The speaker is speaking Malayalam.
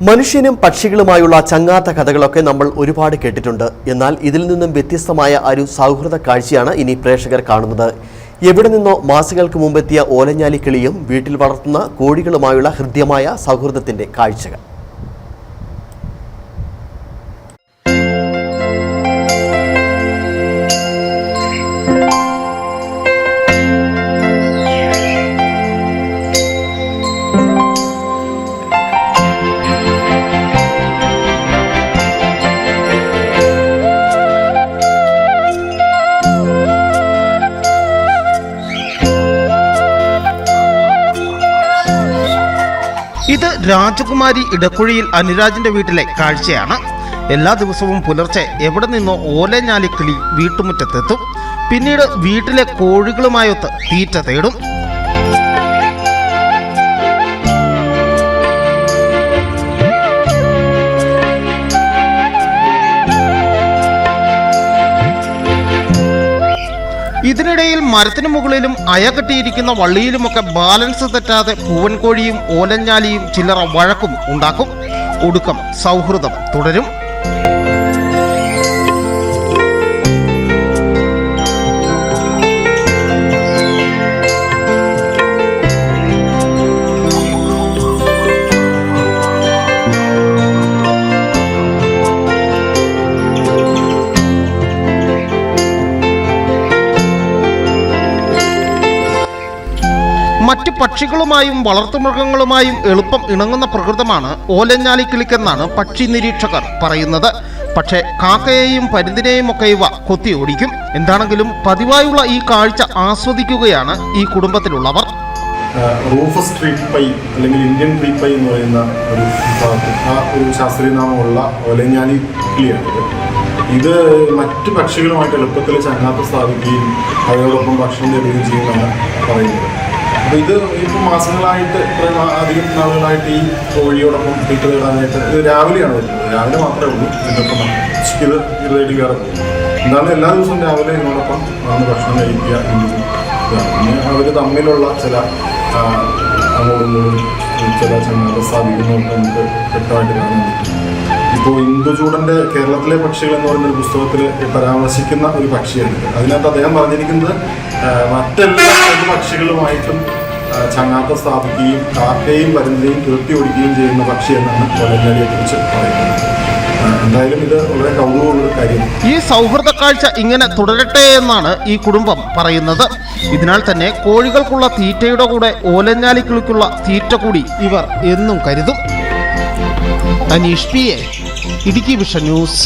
മനുഷ്യനും പക്ഷികളുമായുള്ള ചങ്ങാത്ത കഥകളൊക്കെ നമ്മൾ ഒരുപാട് കേട്ടിട്ടുണ്ട്. എന്നാൽ ഇതിൽ നിന്നും വ്യത്യസ്തമായ ഒരു സൗഹൃദ കാഴ്ചയാണ് ഇനി പ്രേക്ഷകർ കാണുന്നത്. എവിടെ നിന്നോ മാസങ്ങൾക്ക് മുമ്പെത്തിയ ഓലഞ്ഞാലി കിളിയും വീട്ടിൽ വളർത്തുന്ന കോഴികളുമായുള്ള ഹൃദ്യമായ സൗഹൃദത്തിന്റെ കാഴ്ചകൾ. ഇത് രാജകുമാരി ഇടക്കുഴിയിൽ അനുരാജിന്റെ വീട്ടിലെ കാഴ്ചയാണ്. എല്ലാ ദിവസവും പുലർച്ചെ എവിടെ നിന്നോ ഓലഞ്ഞാലിക്കിളി വീട്ടുമുറ്റത്തെത്തും. പിന്നീട് വീട്ടിലെ കോഴികളുമായൊത്ത് തീറ്റ തേടും. ഇതിനിടയിൽ മരത്തിനു മുകളിലും അയകെട്ടിയിരിക്കുന്ന വള്ളിയിലുമൊക്കെ ബാലൻസ് തെറ്റാതെ പൂവൻകോഴിയും ഓലഞ്ഞാലിയും ചില്ലറ വഴക്കും ഉണ്ടാക്കും. ഒടുക്കം സൗഹൃദം തുടരും. പക്ഷികളുമായും വളർത്തുമൃഗങ്ങളുമായും എളുപ്പം ഇണങ്ങുന്ന പ്രകൃതമാണ് ഓലഞ്ഞാലി ഓലഞ്ഞാലിക്കിളിക്കെന്നാണ് പക്ഷി നിരീക്ഷകർ പറയുന്നത്. പക്ഷേ കാക്കയെയും പരുന്തിനെയും ഒക്കെ ഇവ കൊത്തി ഓടിക്കും എന്താണെങ്കിലും പതിവായുള്ള ഈ കാഴ്ച ആസ്വദിക്കുകയാണ് ഈ കുടുംബത്തിലുള്ളവർ. റൂഫ് സ്ട്രീറ്റ് പൈ അല്ലെങ്കിൽ ഇന്ത്യൻ ട്രീറ്റ് പൈ എന്ന് പറയുന്ന ഒരു ആ ഒരു ശാസ്ത്രീയ നാമമുള്ള ഒലഞ്ഞാലി കിളിയാണിത്. ഇത് മറ്റു പക്ഷികളുമായിട്ട് എളുപ്പത്തിൽ ചങ്ങാത്ത സ്ഥാപിക്കുകയും അവയോടൊപ്പം ഭക്ഷണം ലഭിക്കുകയും ചെയ്യുമെന്നാണ് പറയുന്നത്. അപ്പോൾ ഇത് ഇപ്പോൾ മാസങ്ങളായിട്ട് ഇത്രയും അധികം നാളുകളായിട്ട് ഈ കോഴിയോടൊപ്പം തീറ്റ തേടാനായിട്ട് ഇത് രാവിലെയാണ് വരുന്നത്. രാവിലെ മാത്രമേ ഉള്ളൂ. ഇതിനൊപ്പം ഇത് ഇരുതായിട്ട് കയറി എന്നാലും എല്ലാ ദിവസവും രാവിലെ ഇതിനോടൊപ്പം വന്ന് ഭക്ഷണം കഴിക്കുക എന്നുള്ളത് പിന്നെ അവർ തമ്മിലുള്ള ചില അങ്ങോട്ടും ചില ചങ്ങാതെ സ്ഥാപിക്കുന്നതൊക്കെ നമുക്ക് വ്യക്തമായിട്ട് കാണാൻ പറ്റും. ഇപ്പോൾ ഇന്ദുചൂടന്റെ കേരളത്തിലെ പക്ഷികൾ എന്ന് പറയുന്ന ഒരു പുസ്തകത്തിൽ പരാമർശിക്കുന്ന ഒരു പക്ഷിയാണ് അതിനകത്ത് അദ്ദേഹം പറഞ്ഞിരിക്കുന്നത് മറ്റെല്ലാ പക്ഷികളുമായിട്ടും ചങ്ങാത്ത സ്ഥാപിക്കുകയും കാക്കയും പരുന്തിനെയും തുരത്തി ഓടിക്കുകയും ചെയ്യുന്ന പക്ഷി എന്നാണ് കുറിച്ച് പറയുന്നത്. എന്തായാലും ഇത് വളരെ കൗതുകമുള്ള കാര്യമാണ് ഈ സൗഹൃദ കാഴ്ച ഇങ്ങനെ തുടരട്ടെ എന്നാണ് ഈ കുടുംബം പറയുന്നത്. ഇതിനാൽ തന്നെ കോഴികൾക്കുള്ള തീറ്റയുടെ കൂടെ ഓലഞ്ഞാലിക്കിളിക്കുള്ള തീറ്റ കൂടി ഇവർ എന്നും കരുതും. Aneesh P A Idukki vision news.